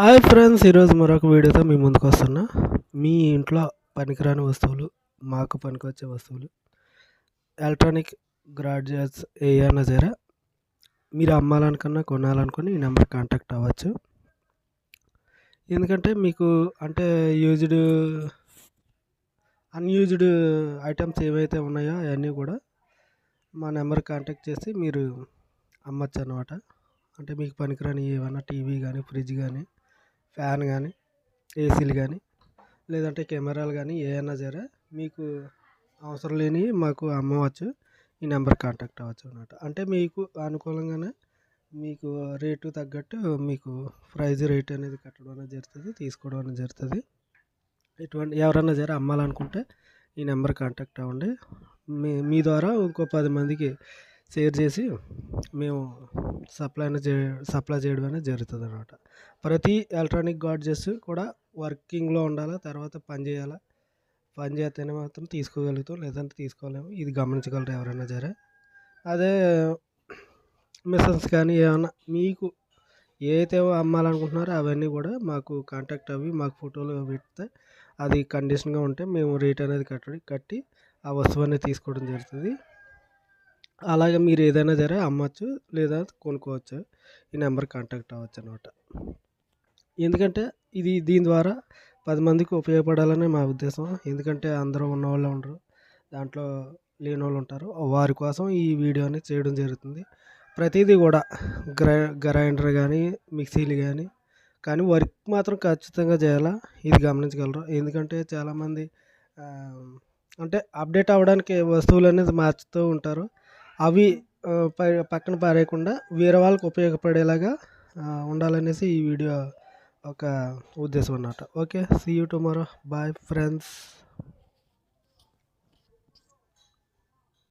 Hi friends ఈరోజు మరొక వీడియోతో మీ ముందుకు వస్తున్నా. మీ ఇంట్లో పనికిరాని వస్తువులు మాకు పనికొచ్చే వస్తువులు ఎలక్ట్రానిక్ గ్రాడ్యుయేట్స్ ఏమైనా సరే మీరు అమ్మాలనుకున్నా కొనాలనుకుని ఈ నెంబర్ కాంటాక్ట్ అవ్వచ్చు. ఎందుకంటే మీకు అంటే యూజ్డ్ అన్యూజ్డ్ ఐటమ్స్ ఏవైతే ఉన్నాయో అవన్నీ కూడా మా నెంబర్ కాంటాక్ట్ చేసి మీరు అమ్మచ్చు అనమాట అంటే మీకు పనికిరాని ఏమైనా టీవీ కానీ ఫ్రిడ్జ్ కానీ ఫ్యాన్ కానీ ఏసీలు కానీ లేదంటే కెమెరాలు కానీ ఏమైనా సరే మీకు అవసరం లేనివి మాకు అమ్మవచ్చు. ఈ నెంబర్ కాంటాక్ట్ అవ్వచ్చు అనమాట అంటే మీకు అనుకూలంగానే మీకు రేటు తగ్గట్టు మీకు ప్రైజ్ రేట్ అనేది కట్టడం అనేది జరుగుతుంది తీసుకోవడం అనేది జరుగుతుంది. ఎటువంటి ఎవరైనా సరే అమ్మాలనుకుంటే ఈ నెంబర్ కాంటాక్ట్ అవ్వండి. మీ మీ ద్వారా ఇంకో పది మందికి షేర్ చేసి మేము సప్లై చే సప్లై చేయడం అనేది జరుగుతుంది అనమాట ప్రతి ఎలక్ట్రానిక్ గాడ్జెట్స్ కూడా వర్కింగ్లో ఉండాలి తర్వాత పని చేయాలి? పని చేస్తేనే మాత్రం తీసుకోగలుగుతాం లేదంటే తీసుకోలేము. ఇది గమనించగలరు ఎవరైనా సరే. అదే మిషన్స్ కానీ ఏమన్నా మీకు ఏదైతే అమ్మాలనుకుంటున్నారో అవన్నీ కూడా మాకు కాంటాక్ట్ అవి మాకు ఫోటోలు పెడితే అది కండిషన్గా ఉంటే మేము రేట్ అనేది కట్టడి కట్టి ఆ వస్తువు అనేది తీసుకోవడం జరుగుతుంది. అలాగే మీరు ఏదైనా సరే అమ్మచ్చు లేదా కొనుక్కోవచ్చు. ఈ నెంబర్ కాంటాక్ట్ అవ్వచ్చు అనమాట ఎందుకంటే ఇది దీని ద్వారా పది మందికి ఉపయోగపడాలని మా ఉద్దేశం. ఎందుకంటే అందరూ ఉన్నవాళ్ళు ఉండరు. దాంట్లో లేని వాళ్ళు ఉంటారు. వారి కోసం ఈ వీడియోని చేయడం జరుగుతుంది. ప్రతిదీ కూడా గ్రై గ్రైండర్ కానీ మిక్సీలు కానీ కానీ వర్క్ మాత్రం ఖచ్చితంగా చేయాలా? ఇది గమనించగలరు. ఎందుకంటే చాలామంది అంటే అప్డేట్ అవ్వడానికి వస్తువులు అనేది మార్చుతూ ఉంటారు. అవి పక్కన పారేయకుండా వేరే వాళ్ళకి ఉపయోగపడేలాగా ఉండాలనేసి ఈ వీడియో ఒక ఉద్దేశం అన్నమాట. Okay see you tomorrow bye friends